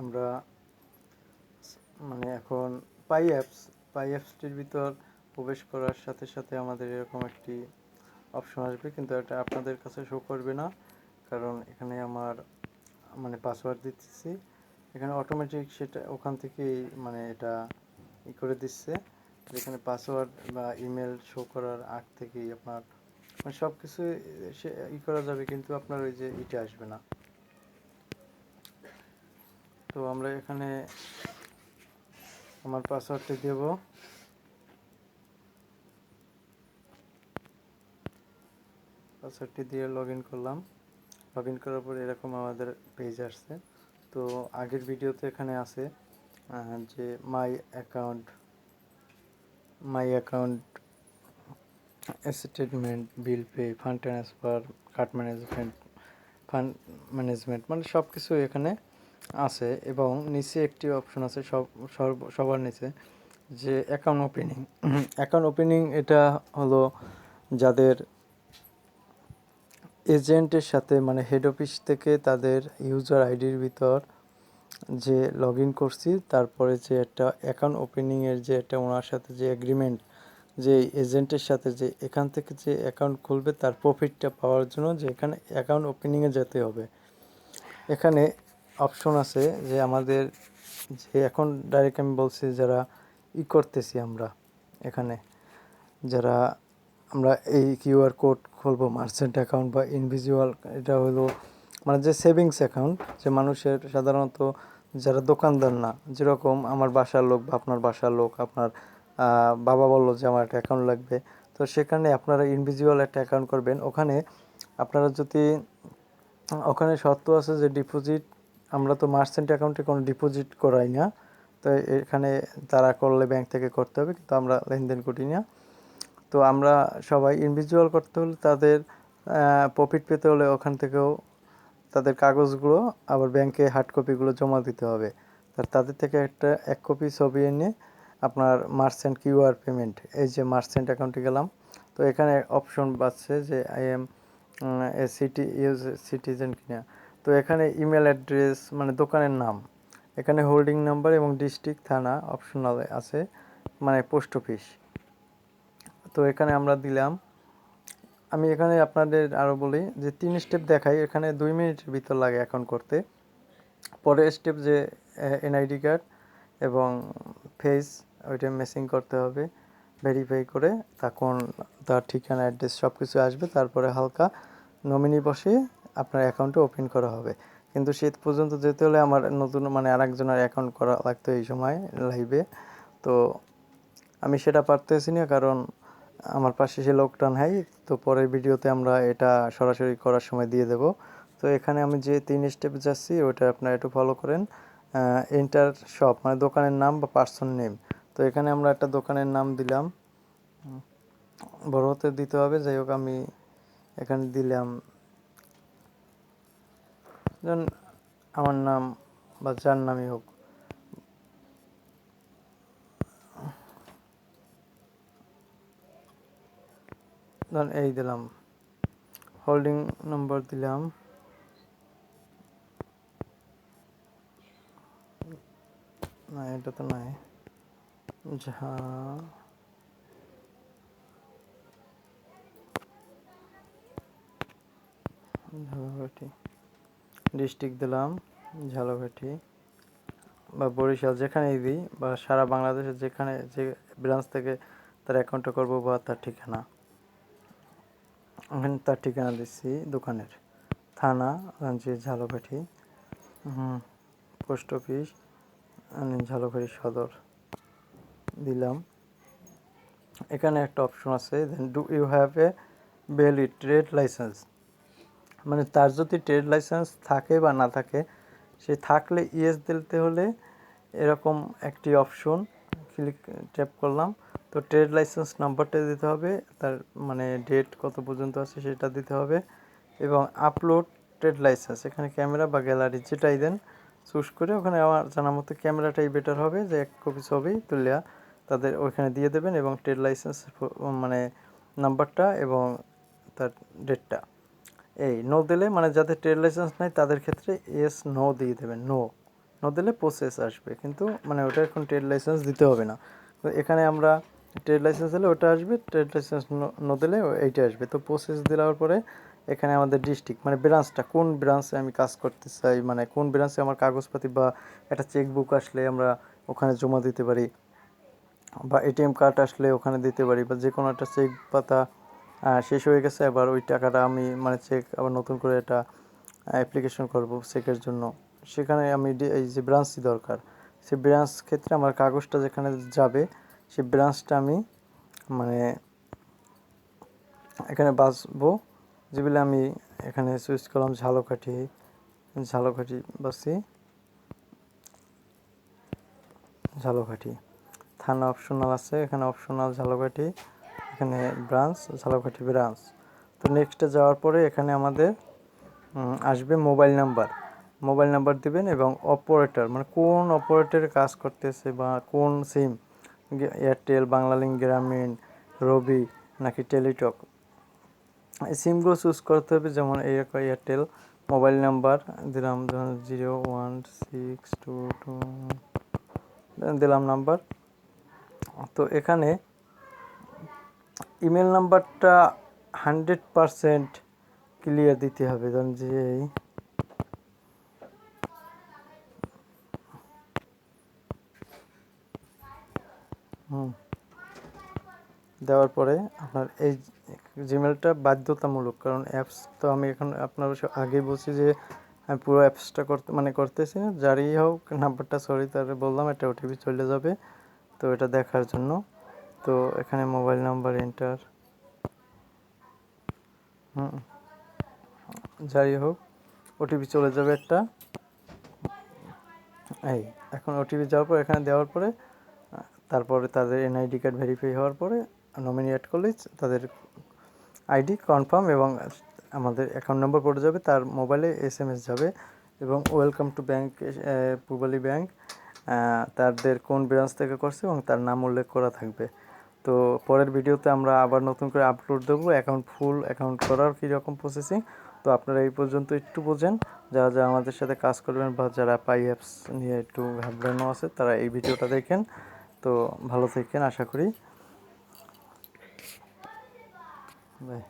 আমরা মানে এখন পাই অ্যাপস পাই অ্যাপসটির ভিতর প্রবেশ করার সাথে সাথে আমাদের এরকম একটি অপশন আসবে, কিন্তু এটা আপনাদের কাছে শো করবে না, কারণ এখানে আমার মানে পাসওয়ার্ড দিতেছি। এখানে অটোমেটিক সেটা ওখান থেকেই মানে এটা ই করে দিচ্ছে। যেখানে পাসওয়ার্ড বা ইমেল শো করার আগ থেকেই আপনার মানে সব কিছু ই করা যাবে, কিন্তু আপনার ওই যে ইটা আসবে না। তো আমরা এখানে আমার পাসওয়ার্ডটি দেব। পাসওয়ার্ডটি দিয়ে লগ ইন করলাম। লগ ইন করার পর এরকম আমাদের পেজ আসছে। তো আগের ভিডিওতে এখানে আছে যে my account my account statement bill pay fund transfer card management fund management মানে সব কিছু এখানে আছে এবং নিচে একটি অপশন আছে সব সবার নিচে, যে অ্যাকাউন্ট ওপেনিং অ্যাকাউন্ট ওপেনিং এটা হলো যাদের এজেন্টের সাথে মানে হেড অফিস থেকে তাদের ইউজার আইডির ভিতর যে লগ ইন করছি, তারপরে যে একটা অ্যাকাউন্ট ওপেনিংয়ের যে একটা ওনার সাথে যে এগ্রিমেন্ট যে এজেন্টের সাথে যে এখান থেকে যে অ্যাকাউন্ট খুলবে, তার প্রফিটটা পাওয়ার জন্য যে এখানে অ্যাকাউন্ট ওপেনিংয়ে যেতে হবে। এখানে অপশন আছে যে আমাদের যে এখন ডাইরেক্ট আমি বলছি যারা ই করতেছি আমরা এখানে, যারা আমরা এই কিউআর কোড খুলবো মার্চেন্ট অ্যাকাউন্ট বা ইনভিজুয়াল এটা হলো মানে যে সেভিংস অ্যাকাউন্ট যে মানুষের সাধারণত যারা দোকানদার না, যেরকম আমার বাসার লোক বা আপনার বাসার লোক, আপনার বাবা বলল যে আমার একটা অ্যাকাউন্ট লাগবে। তো সেখানে আপনারা ইনভিজুয়াল একটা অ্যাকাউন্ট করবেন। ওখানে আপনারা যদি, ওখানে শর্ত আছে যে ডিপোজিট আমরা তো মার্চেন্ট অ্যাকাউন্টে কোনো ডিপোজিট করাই না। তো এখানে তারা করলে ব্যাংক থেকে করতে হবে, কিন্তু আমরা লেনদেন করি না। তো আমরা সবাই ইনভিজুয়াল করতে হলে তাদের প্রফিট পেতে হলে ওখান থেকেও তাদের কাগজগুলো, আবার ব্যাংকে হার্ড কপিগুলো জমা দিতে হবে। তার তাদের থেকে একটা এক কপি ছবি এনে আপনার মার্চেন্ট কিউআর পেমেন্ট এই যে মার্চেন্ট অ্যাকাউন্টে গেলাম। তো এখানে অপশন পাচ্ছে যে I am a city use citizen কিনা। তো এখানে ইমেল অ্যাড্রেস মানে দোকানের নাম, এখানে হোল্ডিং নাম্বার এবং ডিস্ট্রিক্ট থানা অপশনাল আছে মানে পোস্ট অফিস তো এখানে আমরা দিলাম, আমি এখানে আপনাদের আরও বলি যে তিন স্টেপ দেখাই, এখানে দুই মিনিটের ভিতর লাগে অ্যাকাউন্ট করতে। পরের স্টেপ যে এনআইডি কার্ড এবং ফেস ওইটা মেসিং করতে হবে ভেরিফাই করে, তখন তার ঠিকানা অ্যাড্রেস সব কিছু আসবে, তারপরে হালকা নমিনি বসে আপনার অ্যাকাউন্টে ওপেন করা হবে। কিন্তু শীত পর্যন্ত যেতে হলে আমার নতুন মানে আরেকজনের অ্যাকাউন্ট করা লাগতো এই সময় লাইভে তো আমি সেটা পারতেছি না কারণ আমার পাশে সে লোকটা নাই, তো পরের ভিডিওতে আমরা এটা সরাসরি করার সময় দিয়ে দেব। তো এখানে আমি যে তিন স্টেপ যাচ্ছি, ওটা আপনারা একটু ফলো করেন। এন্টার শপ মানে দোকানের নাম বা পার্সন নেম তো এখানে আমরা একটা দোকানের নাম দিলাম। বড় হতে দিতে হবে, যাই হোক আমি এখানে দিলাম যেমন আমার নাম বা যার নামই হোক ধরুন এই দিলাম হোল্ডিং নম্বর দিলাম না এটা তো নাই ঝা ঝালকাঠি ডিস্ট্রিক্ট দিলাম, ঝালকাঠি বা বরিশাল যেখানেই দিই বা সারা বাংলাদেশের যেখানে যে ব্রাঞ্চ থেকে তার অ্যাকাউন্টটা করব বা তার ঠিকানা। ওখানে তার ঠিকানা দিচ্ছি দোকানের। থানা যে ঝালকাঠি। পোস্ট অফিস ঝালকাঠি সদর দিলাম। এখানে একটা অপশন আছে then do you have a valid trade licence মানে তার যদি ট্রেড লাইসেন্স থাকে বা না থাকে, সে থাকলে ইয়েস দিতে হলে এরকম একটি অপশন ক্লিক ট্যাপ করলাম। তো ট্রেড লাইসেন্স নাম্বারটা দিতে হবে, তার মানে ডেট কত পর্যন্ত আছে সেটা দিতে হবে, এবং আপলোড ট্রেড লাইসেন্স এখানে ক্যামেরা বা গ্যালারি যেটাই দেন চুজ করে ওখানে আমার জানা মতো ক্যামেরাটাই বেটার হবে, যে এক কপি ছবি তুলিয়া তাদের ওইখানে দিয়ে দেবেন, এবং ট্রেড লাইসেন্স মানে নাম্বারটা এবং তার ডেটটা এই নো দিলে মানে যাদের ট্রেড লাইসেন্স নাই, তাদের ক্ষেত্রে এস নো দিয়ে দেবেন। নো ন দিলে প্রসেস আসবে। কিন্তু মানে ওটা এখন ট্রেড লাইসেন্স দিতে হবে না। তো এখানে আমরা ট্রেড লাইসেন্স দিলে ওটা আসবে ট্রেড লাইসেন্স ন দিলে এইটা আসবে। তো প্রসেস দেওয়ার পরে এখানে আমাদের ডিস্ট্রিক্ট মানে ব্রাঞ্চটা কোন ব্রাঞ্চে আমি কাজ করতে চাই মানে কোন ব্রাঞ্চে আমার কাগজপাতি বা একটা চেকবুক আসলে আমরা ওখানে জমা দিতে পারি, বা এটিএম কার্ড আসলে ওখানে দিতে পারি, বা যে কোনো একটা চেক পাতা শেষ হয়ে গেছে, এবার ওই টাকাটা আমি মানে চেক আবার নতুন করে একটা অ্যাপ্লিকেশন করব চেকের জন্য। সেখানে আমি এই যে ব্রাঞ্চটি দরকার, সেই ব্রাঞ্চ ক্ষেত্রে আমার কাগজটা যেখানে যাবে, সেই ব্রাঞ্চটা আমি মানে এখানে বাসবো যেগুলো আমি এখানে সুইচ করলাম ঝালকাঠি ঝালকাঠি বাসি, ঝালকাঠি। থানা অপশনাল আছে, এখানে অপশনাল ঝালকাঠি। এখানে ব্রাঞ্চ ঝালকাঠি ব্রাঞ্চ। তো নেক্সটে যাওয়ার পরে এখানে আমাদের আসবে মোবাইল নাম্বার মোবাইল নাম্বার দিবেন এবং অপারেটর মানে কোন অপারেটরে কাজ করতেছে বা কোন সিম এয়ারটেল বাংলালিংক গ্রামীণ রবি নাকি টেলিটক এই সিমগুলো চুজ করতে হবে, যেমন এয়ারটেল মোবাইল নাম্বার দিলাম যেমন zero one six two two দিলাম নাম্বার তো এখানে ইমেল নাম্বারটা হান্ড্রেড পারসেন্ট ক্লিয়ার দিতে হবে ধরুন যে হুম। দেওয়ার পরে আপনার এই জিমেলটা বাধ্যতামূলক, কারণ অ্যাপস তো আমি এখন আপনার আগেই বলছি যে আমি পুরো অ্যাপসটা করতে মানে করতেছি যারই হোক নাম্বারটা সরি তার বললাম একটা ওটিপি চলে যাবে, তো এটা দেখার জন্য। তো এখানে মোবাইল নাম্বার এন্টার হুম। যাই হোক ওটিপি চলে যাবে একটা। এই, এখন ওটিপি যাওয়ার পর, এখানে দেওয়ার পরে, তারপরে তাদের এনআইডি কার্ড ভেরিফাই হওয়ার পরে নমিনি অ্যাড করলে তাদের আইডি কনফার্ম এবং আমাদের অ্যাকাউন্ট নম্বর পড়ে যাবে, তার মোবাইলে এস এম এস যাবে এবং welcome to bank Pubali bank তাদের কোন ব্রাঞ্চ থেকে করছে এবং তার নাম উল্লেখ করা থাকবে। তো পরের ভিডিওতে আমরা আবার নতুন করে আপলোড দেবো অ্যাকাউন্ট ফুল অ্যাকাউন্ট করার কীরকম প্রসেসিং তো আপনারা এই পর্যন্ত একটু বোঝেন, যারা যারা আমাদের সাথে কাজ করবেন বা যারা পাই অ্যাপস নিয়ে একটু ঘাবড়ানো আছে, তারা এই ভিডিওটা দেখেন। তো ভালো থাকেন, আশা করি। বাই।